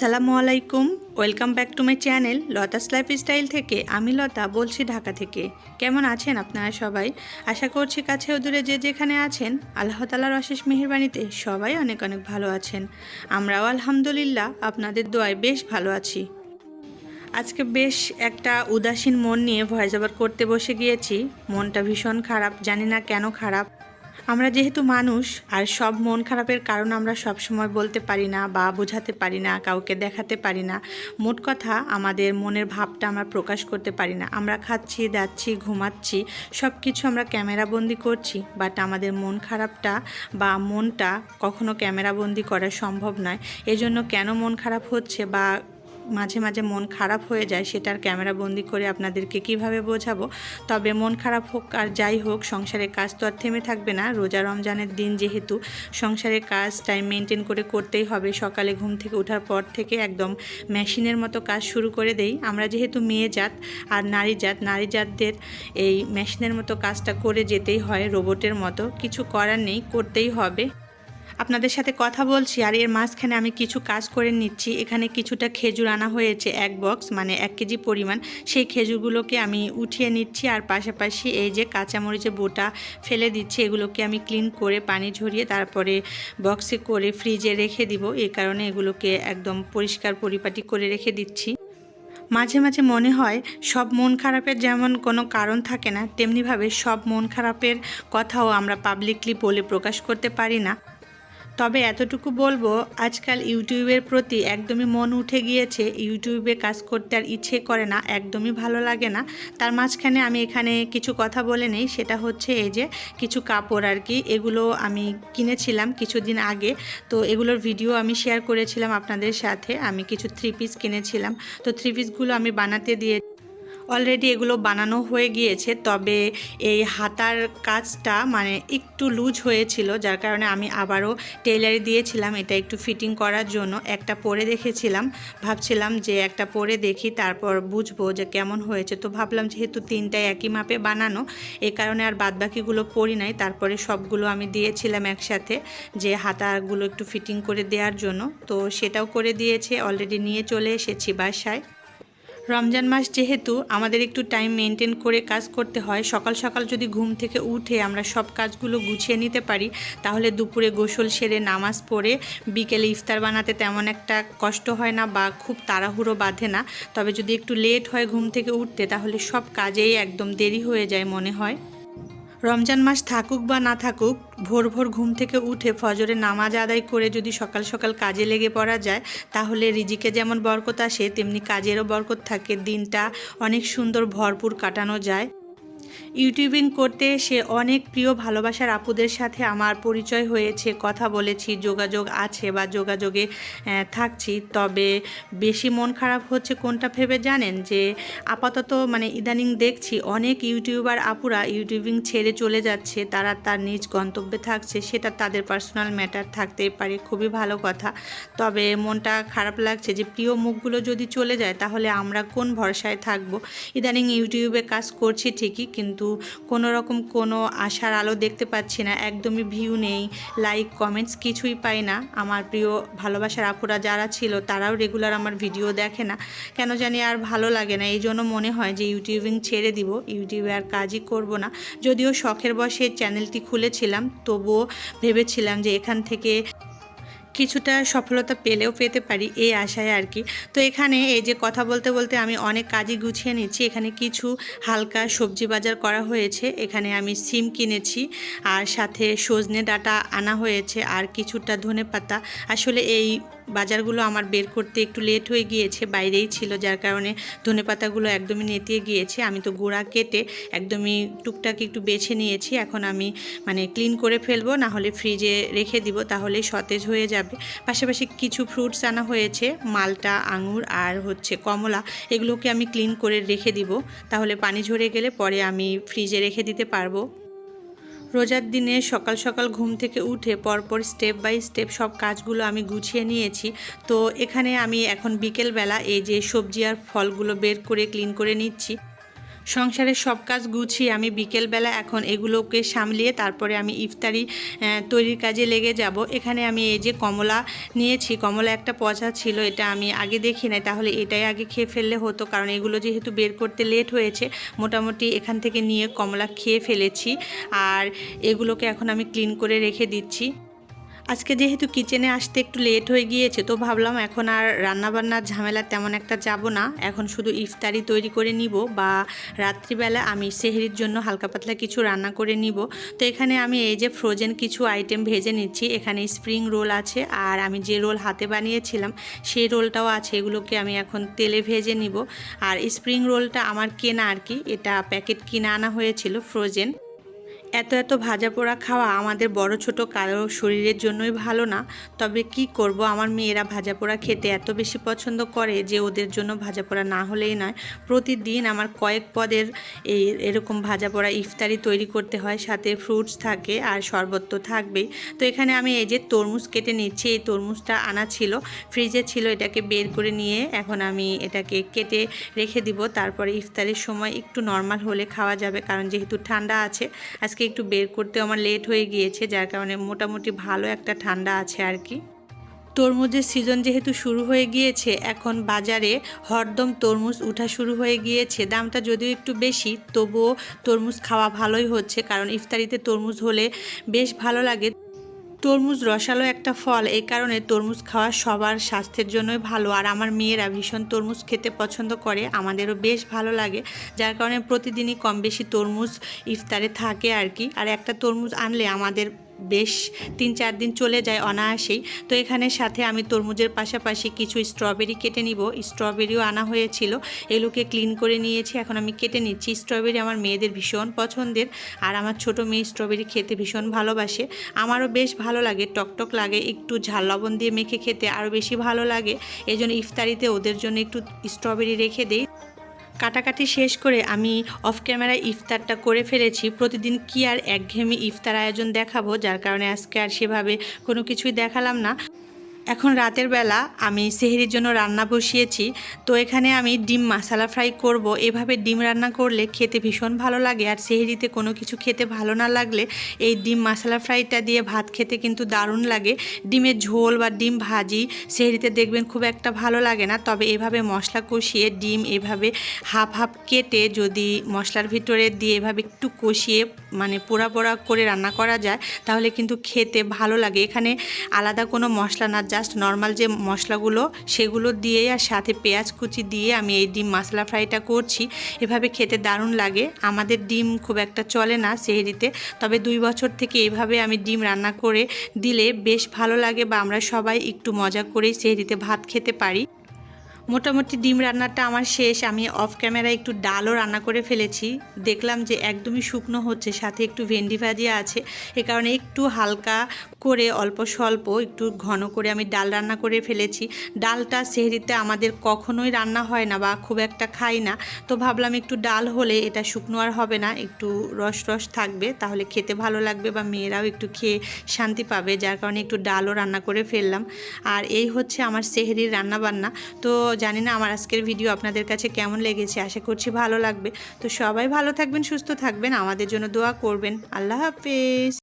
আসসালামু আলাইকুম, welcome back to my channel Lata's lifestyle থেকে। আমি লতা, বলছি ঢাকা থেকে। কেমন আছেন আপনারা সবাই? আশা করছি কাছে দূরে যে যেখানে আছেন, আল্লাহ তালার অশেষ মেহেরবানিতে সবাই অনেক অনেক ভালো আছেন। আমরাও আলহামদুলিল্লাহ আপনাদের দোয়ায় বেশ ভালো আছি। আজকে বেশ একটা উদাসীন মন নিয়ে ভয়েস ওভার করতে বসে গিয়েছি। মনটা ভীষণ খারাপ, জানি না কেন খারাপ। আমরা যেহেতু মানুষ, আর সব মন খারাপের কারণ আমরা সব সময় বলতে পারি না বা বোঝাতে পারি না, কাউকে দেখাতে পারি না, মোট কথা আমাদের মনের ভাবটা আমরা প্রকাশ করতে পারি না। আমরা খাচ্ছি দাচ্ছি ঘুমাচ্ছি সব কিছু আমরা ক্যামেরাবন্দি করছি বাট আমাদের মন খারাপটা বা মনটা কখনো ক্যামেরাবন্দি করা সম্ভব নয়। এজন্য কেন মন খারাপ হচ্ছে বা মাঝে মাঝে মন খারাপ হয়ে যায়, সেটার ক্যামেরা বন্দি করে আপনাদেরকে কীভাবে বোঝাবো? তবে মন খারাপ হোক আর যাই হোক সংসারের কাজ তো আর থেমে থাকবে না। রোজা রমজানের দিন যেহেতু সংসারের কাজ টাইম মেনটেন করে করতেই হবে, সকালে ঘুম থেকে ওঠার পর থেকে একদম মেশিনের মতো কাজ শুরু করে দেই। আমরা যেহেতু মেয়ে জাত আর নারী জাত, নারী জাতদের এই মেশিনের মতো কাজটা করে যেতেই হয় রোবটের মতো। কিছু করার নেই, করতেই হবে। আপনাদের সাথে কথা বলছি আর এর মাঝখানে আমি কিছু কাজ করে নিচ্ছি। এখানে কিছুটা খেজুর আনা হয়েছে, এক বক্স মানে এক কেজি পরিমাণ। সেই খেজুরগুলোকে আমি উঠিয়ে নিচ্ছি আর পাশাপাশি এই যে কাঁচামরিচে বোটা ফেলে দিচ্ছি, এগুলোকে আমি ক্লিন করে পানি ঝরিয়ে তারপরে বক্সে করে ফ্রিজে রেখে দিব। এই কারণে এগুলোকে একদম পরিষ্কার পরিপাটি করে রেখে দিচ্ছি। মাঝে মাঝে মনে হয় সব মন খারাপের যেমন কোনো কারণ থাকে না, তেমনিভাবে সব মন খারাপের কথাও আমরা পাবলিকলি বলে প্রকাশ করতে পারি না। তবে এতটুকু বলব, আজকাল ইউটিউবের প্রতি একদমই মন উঠে গিয়েছে, ইউটিউবে কাজ করতে আর ইচ্ছে করে না, একদমই ভালো লাগে না। তার মাঝখানে আমি এখানে কিছু কথা বলে নেই, সেটা হচ্ছে এই যে কিছু কাপড় আর কি, এগুলো আমি কিনেছিলাম কিছুদিন আগে। তো এগুলোর ভিডিও আমি শেয়ার করেছিলাম আপনাদের সাথে, আমি কিছু থ্রি পিস কিনেছিলাম। তো থ্রি পিসগুলো আমি বানাতে দিয়ে অলরেডি এগুলো বানানো হয়ে গিয়েছে, তবে এই হাতার কাজটা মানে একটু লুজ হয়েছিল, যার কারণে আমি আবারও টেইলারি দিয়েছিলাম, এটা একটু ফিটিং করার জন্য। একটা পরে দেখেছিলাম, ভাবছিলাম যে একটা পরে দেখি, তারপর বুঝব যে কেমন হয়েছে। তো ভাবলাম যেহেতু তিনটায় একই মাপে বানানো, এ কারণে আর বাদবাকিগুলো পরি নাই। তারপরে সবগুলো আমি দিয়েছিলাম একসাথে, যে হাতাগুলো একটু ফিটিং করে দেওয়ার জন্য। তো সেটাও করে দিয়েছে অলরেডি নিয়ে চলে এসেছি বাসায়। রমজান মাস যেহেতু আমাদের একটু টাইম মেনটেন করে কাজ করতে হয়, সকাল সকাল যদি ঘুম থেকে উঠে আমরা সব কাজগুলো গুছিয়ে নিতে পারি, তাহলে দুপুরে গোসল সেরে নামাজ পড়ে বিকেলে ইফতার বানাতে তেমন একটা কষ্ট হয় না বা খুব তাড়াহুড়ো বাঁধে না। তবে যদি একটু লেট হয় ঘুম থেকে উঠতে, তাহলে সব কাজেই একদম দেরি হয়ে যায় মনে হয়। রমজান মাস থাকুক বা না থাকুক ভোর ভোর ঘুম থেকে উঠে ফজরে নামাজ আদায় করে যদি সকাল সকাল কাজে লেগে পড়া যায়, তাহলে রিজিকে যেমন বরকত আসে, তেমনি কাজেরও বরকত থাকে। দিনটা অনেক সুন্দর, ভরপুর কাটানো যায়। ইউটিউবিং করতে এসে অনেক প্রিয় ভালোবাসার আপুদের সাথে আমার পরিচয় হয়েছে, কথা বলেছি, যোগাযোগ আছে বা যোগাযোগে থাকছি। তবে বেশি মন খারাপ হচ্ছে কোনটা ভেবে জানেন? যে আপাতত মানে ইদানিং দেখছি অনেক ইউটিউবার আপুরা ইউটিউবিং ছেড়ে চলে যাচ্ছে, তারা তার নিজ গন্তব্যে থাকছে, সেটা তাদের পার্সোনাল ম্যাটার থাকতেই পারে, খুবই ভালো কথা। তবে মনটা খারাপ লাগছে যে প্রিয় মুখগুলো যদি চলে যায়, তাহলে আমরা কোন ভরসায় থাকব? ইদানিং ইউটিউবে কাজ করছি ঠিকই, কিন্তু কোনো রকম কোনো আশার আলো দেখতে পাচ্ছি না, একদমই ভিউ নেই লাইক কমেন্টস কিছুই পাই না। আমার প্রিয় ভালোবাসার আপুরা যারা ছিল তারাও রেগুলার আমার ভিডিও দেখে না। কেন জানি আর ভালো লাগে না এই জন্য মনে হয় যে ইউটিউবিং ছেড়ে দিব ইউটিউবে আর কাজই করব না। যদিও শখের বসে চ্যানেলটি খুলেছিলাম, তবুও ভেবেছিলাম যে এখান থেকে কিছুটা সফলতা পেলেও পেতে পারি এই আশায় আর কি। তো এখানে এই যে কথা বলতে বলতে আমি অনেক কাজই গুছিয়ে নিচ্ছি। এখানে কিছু হালকা সবজি বাজার করা হয়েছে। এখানে আমি সিম কিনেছি আর সাথে সজনে ডাটা আনা হয়েছে আর কিছুটা ধনে পাতা আসলে এই বাজারগুলো আমার বের করতে একটু লেট হয়ে গিয়েছে, বাইরেই ছিল, যার কারণে ধনে পাতাগুলো একদমই নেতিয়ে গিয়েছে। আমি তো গোড়া কেটে একদমই টুকটাক একটু বেছে নিয়েছি, এখন আমি মানে ক্লিন করে ফেলব না হলে ফ্রিজে রেখে দিব তাহলে সতেজ হয়ে যাবে। পাশাপাশি কিছু ফ্রুটস আনা হয়েছে, মালটা, আঙুর আর হচ্ছে কমলা, এগুলোকে আমি ক্লিন করে রেখে দিব। তাহলে পানি ঝরে গেলে পরে আমি ফ্রিজে রেখে দিতে পারব। রোজার দিনে সকাল সকাল ঘুম থেকে উঠে পরপর স্টেপ বাই স্টেপ সব কাজগুলো আমি গুছিয়ে নিয়েছি। তো এখানে আমি এখন বিকেলবেলা এই যে সবজি আর ফলগুলো বের করে ক্লিন করে নিচ্ছি। সংসারের সব কাজ গুছিয়ে আমি বিকেলবেলা এখন এগুলোকে সামলিয়ে তারপরে আমি ইফতারি তৈরির কাজে লেগে যাব। এখানে আমি এই যে কমলা নিয়েছি, কমলা একটা পচা ছিল, এটা আমি আগে দেখি নাই। তাহলে এটাই আগে খেয়ে ফেললে হতো, কারণ এগুলো যেহেতু বের করতে লেট হয়েছে, মোটামুটি এখান থেকে নিয়ে কমলা খেয়ে ফেলেছি। আর এগুলোকে এখন আমি ক্লিন করে রেখে দিচ্ছি। আজকে যেহেতু কিচেনে আসতে একটু লেট হয়ে গিয়েছে, তো ভাবলাম এখন আর রান্নাবান্নার ঝামেলা তেমন একটা যাব না। এখন শুধু ইফতারি তৈরি করে নিব বা রাত্রিবেলা আমি সেহরির জন্য হালকা পাতলা কিছু রান্না করে নিব। তো এখানে আমি এই যে ফ্রোজেন কিছু আইটেম ভেজে নিচ্ছি, এখানে স্প্রিং রোল আছে আর আমি যে রোল হাতে বানিয়েছিলাম, সেই রোলটাও আছে, এগুলোকে আমি এখন তেলে ভেজে নিব। আর স্প্রিং রোলটা আমার কেনা আর কি, এটা প্যাকেট কিনে আনা হয়েছিল ফ্রোজেন এত এত ভাজা পোড়া খাওয়া আমাদের বড় ছোট কারও শরীরের জন্যই ভালো না। তবে কি করব? আমার মেয়েরা ভাজা পোড়া খেতে এত বেশি পছন্দ করে যে ওদের জন্য ভাজা পোড়া না হলেই নয়। প্রতিদিন আমার কয়েক পদের এই এরকম ভাজা পোড়া ইফতারি তৈরি করতে হয়, সাথে ফ্রুটস থাকে আর শরবত তো থাকবেই। তো এখানে আমি এই যে তরমুজ কেটে নিচ্ছি, এই তরমুজটা আনা ছিল, ফ্রিজে ছিল, এটাকে বের করে নিয়ে এখন আমি এটাকে কেটে রেখে দিব। তারপরে ইফতারের সময় একটু নর্মাল হলে খাওয়া যাবে, কারণ যেহেতু ঠান্ডা আছে, আজকে একটু বের করতে আমার লেট হয়ে গিয়েছে, যার কারণে মোটামুটি ভালো একটা ঠান্ডা আছে আর কি। তরমুজের সিজন যেহেতু শুরু হয়ে গিয়েছে, এখন বাজারে হরদম তরমুজ উঠা শুরু হয়ে গিয়েছে। দামটা যদিও একটু বেশি, তবুও তরমুজ খাওয়া ভালোই হচ্ছে, কারণ ইফতারিতে তরমুজ হলে বেশ ভালো লাগে। তরমুজ রসালো একটা ফল এই কারণে তরমুজ খাওয়া সবার স্বাস্থ্যের জন্যই ভালো। আর আমার মেয়েরা ভীষণ তরমুজ খেতে পছন্দ করে, আমাদেরও বেশ ভালো লাগে। যার কারণে প্রতিদিনই কম বেশি তরমুজ ইফতারে থাকে আর কি। আর একটা তরমুজ আনলে আমাদের বেশ তিন চার দিন চলে যায় অনায়াসেই। তো এখানে সাথে আমি তরমুজের পাশাপাশি কিছু স্ট্রবেরি কেটে নিব। স্ট্রবেরিও আনা হয়েছিল। এগুলোকে ক্লিন করে নিয়েছি। এখন আমি কেটে নিচ্ছি। স্ট্রবেরি আমার মেয়েদের ভীষণ পছন্দের। আর আমার ছোট মেয়ে স্ট্রবেরি খেতে ভীষণ ভালোবাসে। আমারও বেশ ভালো লাগে, টকটক লাগে, একটু ঝাল লবণ দিয়ে মেখে খেতে আরও বেশি ভালো লাগে। এই জন্য ইফতারিতে ওদের জন্য একটু স্ট্রবেরি রেখে দেই। কাটাকাটি শেষ করে আমি অফ ক্যামেরায় ইফতারটা করে ফেলেছি। প্রতিদিন কি আর একঘেয়েমি ইফতার আয়োজন দেখাবো, যার কারণে আজকে আর সেভাবে কোনো কিছুই দেখালাম না। এখন রাতের বেলা আমি সেহরির জন্য রান্না বসিয়েছি, তো এখানে আমি ডিম মশালা ফ্রাই করব। এভাবে ডিম রান্না করলে খেতে ভীষণ ভালো লাগে, আর সেহরিতে কোনো কিছু খেতে ভালো না লাগলে এই ডিম মশালা ফ্রাইটা দিয়ে ভাত খেতে কিন্তু দারুণ লাগে। ডিমের ঝোল বা ডিম ভাজি সেহরিতে দেখবেন খুব একটা ভালো লাগে না, তবে এভাবে মশলা কষিয়ে ডিম এভাবে হাফ হাফ কেটে যদি মশলার ভিতরে দিয়ে এভাবে একটু কষিয়ে মানে পোড়া পোড়া করে রান্না করা যায়, তাহলে কিন্তু খেতে ভালো লাগে। এখানে আলাদা কোনো মশলা না জাস্ট নর্মাল যে মশলাগুলো, সেগুলো দিয়ে আর সাথে পেঁয়াজ কুচি দিয়ে আমি এই ডিম মশলা ফ্রাইটা করছি। এভাবে খেতে দারুণ লাগে। আমাদের ডিম খুব একটা চলে না সেহেরিতে। তবে দুই বছর থেকে এইভাবে আমি ডিম রান্না করে দিলে বেশ ভালো লাগে বা আমরা সবাই একটু মজা করেই সেহেরিতে ভাত খেতে পারি। মোটামুটি ডিম রান্নাটা আমার শেষ। আমি অফ ক্যামেরায় একটু ডালও রান্না করে ফেলেছি। দেখলাম যে একদমই শুকনো হচ্ছে, সাথে একটু ভেন্ডি ভাজিয়া আছে। এ কারণে একটু হালকা করে অল্প স্বল্প একটু ঘন করে আমি ডাল রান্না করে ফেলেছি। ডালটা সেহরিতে আমাদের কখনোই রান্না হয় না বা খুব একটা খাই না। তো ভাবলাম একটু ডাল হলে এটা শুকনো আর হবে না, একটু রস রস থাকবে, তাহলে খেতে ভালো লাগবে বা মেয়েরাও একটু খেয়ে শান্তি পাবে, যার কারণে একটু ডালও রান্না করে ফেললাম। আর এই হচ্ছে আমার সেহরির রান্না বান্না তো জানি না আমার আজকের ভিডিও আপনাদের কাছে কেমন লেগেছে, আশা করছি ভালো লাগবে। তো সবাই ভালো থাকবেন, সুস্থ থাকবেন, আমাদের জন্য দোয়া করবেন। আল্লাহ হাফেজ।